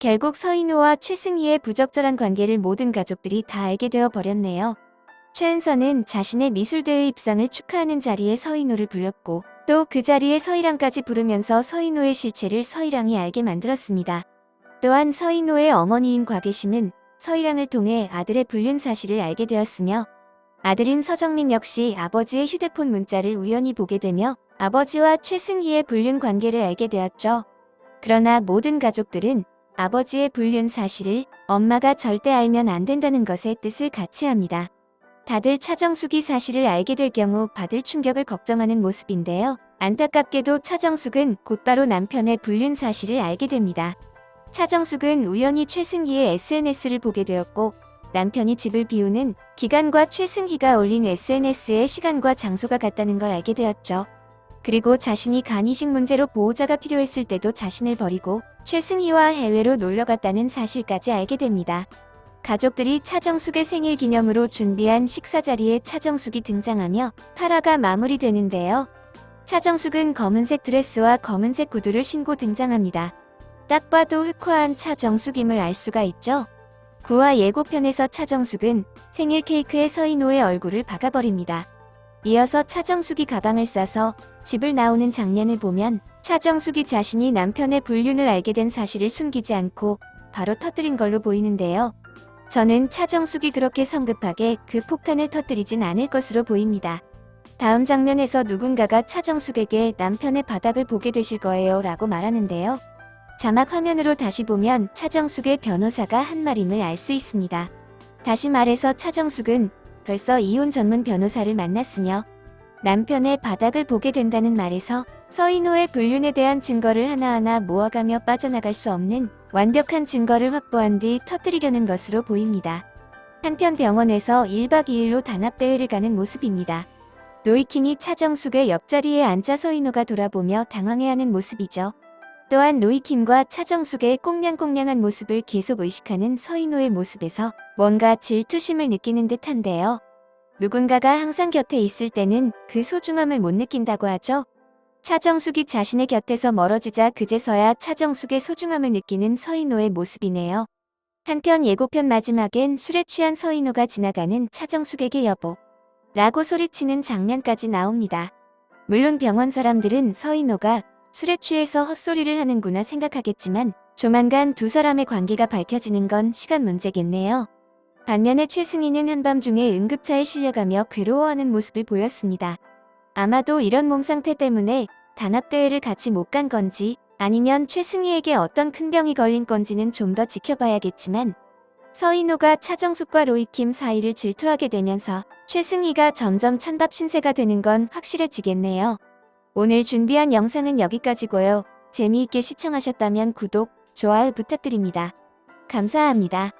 결국 서인호와 최승희의 부적절한 관계를 모든 가족들이 다 알게 되어 버렸네요. 최은서는 자신의 미술대회 입상을 축하하는 자리에 서인호를 불렀고 또 그 자리에 서희랑까지 부르면서 서인호의 실체를 서희랑이 알게 만들었습니다. 또한 서인호의 어머니인 곽계심은 서희랑을 통해 아들의 불륜 사실을 알게 되었으며 아들인 서정민 역시 아버지의 휴대폰 문자를 우연히 보게 되며 아버지와 최승희의 불륜 관계를 알게 되었죠. 그러나 모든 가족들은 아버지의 불륜 사실을 엄마가 절대 알면 안 된다는 것의 뜻을 같이 합니다. 다들 차정숙이 사실을 알게 될 경우 받을 충격을 걱정하는 모습인데요. 안타깝게도 차정숙은 곧바로 남편의 불륜 사실을 알게 됩니다. 차정숙은 우연히 최승희의 SNS를 보게 되었고 남편이 집을 비우는 기간과 최승희가 올린 SNS의 시간과 장소가 같다는 걸 알게 되었죠. 그리고 자신이 간이식 문제로 보호자가 필요했을 때도 자신을 버리고 최승희와 해외로 놀러 갔다는 사실까지 알게 됩니다. 가족들이 차정숙의 생일 기념으로 준비한 식사 자리에 차정숙이 등장하며 타라가 마무리되는데요. 차정숙은 검은색 드레스와 검은색 구두를 신고 등장합니다. 딱 봐도 흑화한 차정숙임을 알 수가 있죠. 구화 예고편에서 차정숙은 생일 케이크에 서인호의 얼굴을 박아버립니다. 이어서 차정숙이 가방을 싸서 집을 나오는 장면을 보면 차정숙이 자신이 남편의 불륜을 알게 된 사실을 숨기지 않고 바로 터뜨린 걸로 보이는데요. 저는 차정숙이 그렇게 성급하게 그 폭탄을 터뜨리진 않을 것으로 보입니다. 다음 장면에서 누군가가 차정숙에게 남편의 바닥을 보게 되실 거예요 라고 말하는데요. 자막 화면으로 다시 보면 차정숙의 변호사가 한 말임을 알 수 있습니다. 다시 말해서 차정숙은 벌써 이혼 전문 변호사를 만났으며 남편의 바닥을 보게 된다는 말에서 서인호의 불륜에 대한 증거를 하나하나 모아가며 빠져나갈 수 없는 완벽한 증거를 확보한 뒤 터뜨리려는 것으로 보입니다. 한편 병원에서 1박 2일로 단합대회를 가는 모습입니다. 로이킴이 차정숙의 옆자리에 앉아 서인호가 돌아보며 당황해하는 모습이죠. 또한 로이킴과 차정숙의 꽁냥꽁냥한 모습을 계속 의식하는 서인호의 모습에서 뭔가 질투심을 느끼는 듯한데요. 누군가가 항상 곁에 있을 때는 그 소중함을 못 느낀다고 하죠. 차정숙이 자신의 곁에서 멀어지자 그제서야 차정숙의 소중함을 느끼는 서인호의 모습이네요. 한편 예고편 마지막엔 술에 취한 서인호가 지나가는 차정숙에게 여보 라고 소리치는 장면까지 나옵니다. 물론 병원 사람들은 서인호가 술에 취해서 헛소리를 하는구나 생각하겠지만 조만간 두 사람의 관계가 밝혀지는 건 시간 문제겠네요. 반면에 최승희는 한밤중에 응급차에 실려가며 괴로워하는 모습을 보였습니다. 아마도 이런 몸 상태 때문에 단합대회를 같이 못 간 건지 아니면 최승희에게 어떤 큰 병이 걸린 건지는 좀 더 지켜봐야겠지만 서인호가 차정숙과 로이킴 사이를 질투하게 되면서 최승희가 점점 찬밥 신세가 되는 건 확실해지겠네요. 오늘 준비한 영상은 여기까지고요. 재미있게 시청하셨다면 구독, 좋아요 부탁드립니다. 감사합니다.